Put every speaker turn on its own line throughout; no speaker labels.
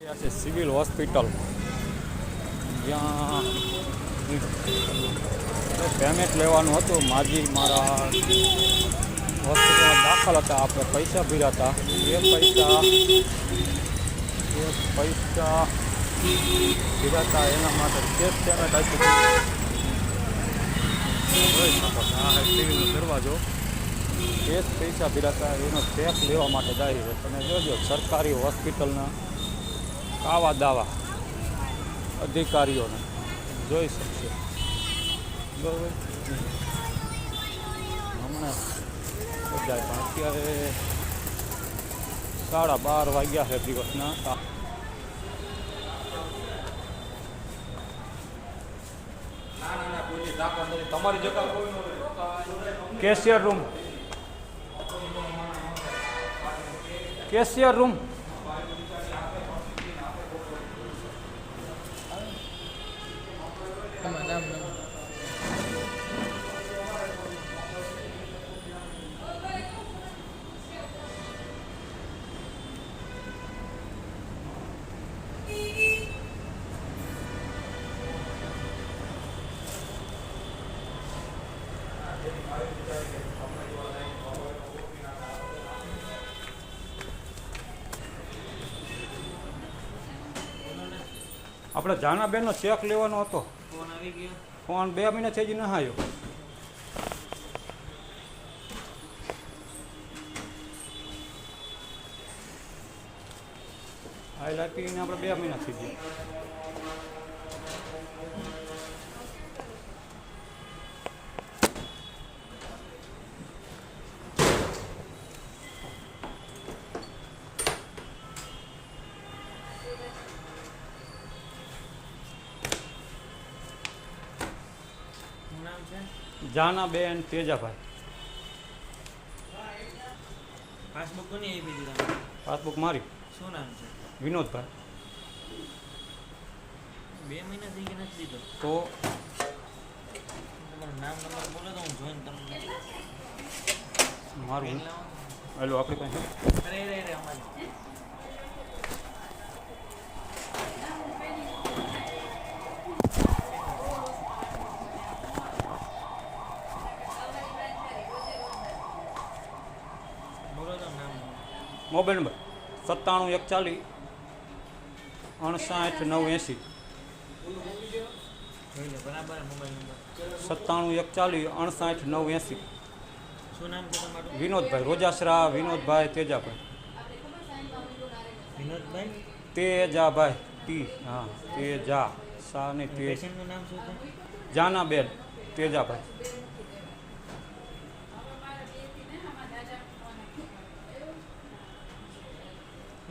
છે civil hospital. જ્યાં payment લેવાનું હતું. માજી મારા હોસ્પિટલમાં દાખલ હતા. આપણે પૈસા ભીરા હતા. એ પૈસા એ પૈસા ભીરા હતા. એના માટે કેશ પેમેન્ટ આપ્યું સિવિલનો દરવાજો. કેશ પૈસા ભીરા હતા. એનો ચેક લેવા માટે જાય છે. તમે જોજો, સરકારી હોસ્પિટલના કાવા દાવા અધિકારીઓને જોઈ શકશે બરાબર હમણાં જાય પણ અત્યારે સાડા બાર વાગ્યા છે દિવસના
તમારી જગ્યા કોઈ નો
કેશિયર રૂમ કેશિયર રૂમ આપણે જાનાબેનનો ચેક લેવાનો હતો.
ફોન આવી ગયો.
ફોન બે મહિના થઈ જ ન આવ્યો આઈ લાઈપીને આપણે બે મહિના થઈ ગયા.
શું નામ છે
જાનાબેન તેજાભાઈ
પાસબુક કોની આપી દીધી તમે
પાસબુક મારી
શું નામ છે
વિનોદભાઈ
બે મહિના થઈ ગયા નથી દીધો
તો
તમારું નામ નંબર બોલો તો હું જોઈને તમને
મારું
પેન લાવો
હેલો આપણી પાસે
અરે અરે અરે અમારી
મોબાઈલ નંબર સત્તાણું એકચાલીસ અણસાઠ નવ એંસી સત્તાણું એકચાલીસ અણસાઠ નવ એંસી વિનોદભાઈ રોજાસરા વિનોદભાઈ તેજાભાઈ.
વિનોદભાઈ?
તેજાભાઈ ટી હા તેજા સા ને
નામ
જાનાબેન તેજાભાઈ.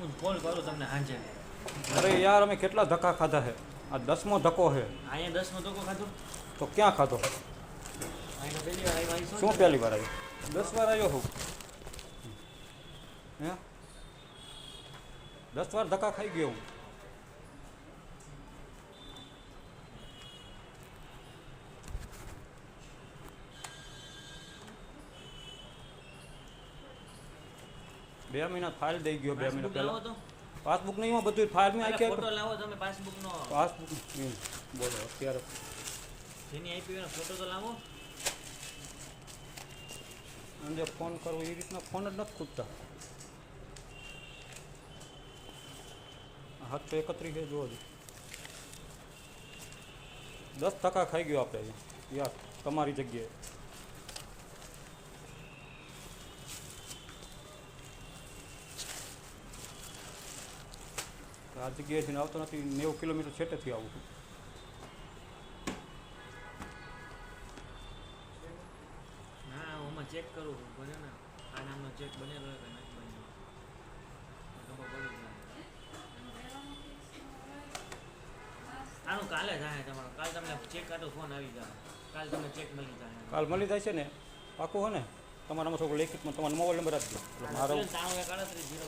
હું કોલ કરું તમને સાંજે.
અરે યાર અમે કેટલા ધક્કા ખાધા છે આ દસમો ધક્કો છે
અહીંયા દસમો ધક્કો ખાધો?
તો ક્યાં ખાધો? શું પહેલી વાર આવ્યો? દસ વાર આવ્યો હું. હે? દસ વાર ધક્કા ખાઈ ગયો હું. બે મહિના ફાઇલ દઈ ગયો બે મહિના
પાસબુક લાવો
પહેલા
તો
પાસબુક નહીં એમાં બધું ફાઇલ માં
અલા,
આખી
ફોટો લાવો તમે પાસબુક નો
પાસબુક હમ, બોલો અત્યારે
જેની આપી એનો ફોટો તો લાવો
અને ફોન કરવો એ રીતના ફોન જ નથી ખૂટતા હાથ તો એકત્રીસ છે જોવો છો. દસ ટકા ખાઈ ગયો આપણે અહીંયા યાર તમારી જગ્યાએ આ જગ્યાએથી આવતો નથી નેવું કિલોમીટર છેટેથી આવું છું.
ચેક કરું બને ને આ નામનો ચેક બનેલો કે નથી બનેલો. ખબર પડી આનું કાલે જાય તમારો. કાલ તમને ચેક કાઢો ફોન આવી જાય. કાલ તમને ચેક મળી જાય
કાલ મળી જાય છે ને પાકું હો ને તમારામાં થોડું લેખિતમાં તમારો મોબાઈલ નંબર આપજો. મારો
ત્રાણું એક અડત્રીસ જીરો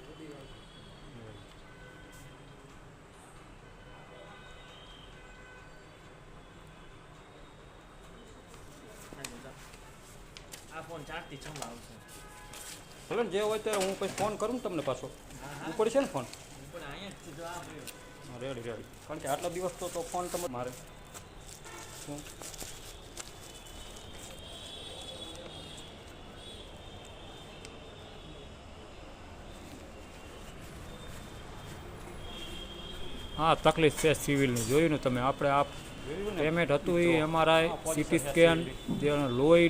ફોન ચારથી છમાં આવશે.
ભલે જે હોય ત્યારે હું પછી ફોન કરું તમને પાછો. ઉપર છે ને ફોન?
પણ અહીંયા જ જો આ
રેડી રેડી કારણ કે આટલા દિવસ તો તો ફોન તમે મારે. શું? હા તકલીફ છે સિવિલની. જોયું ને તમે આપણે આ પેમેન્ટ હતું એ એમઆરઆઈ સીટી સ્કેન જે લોહી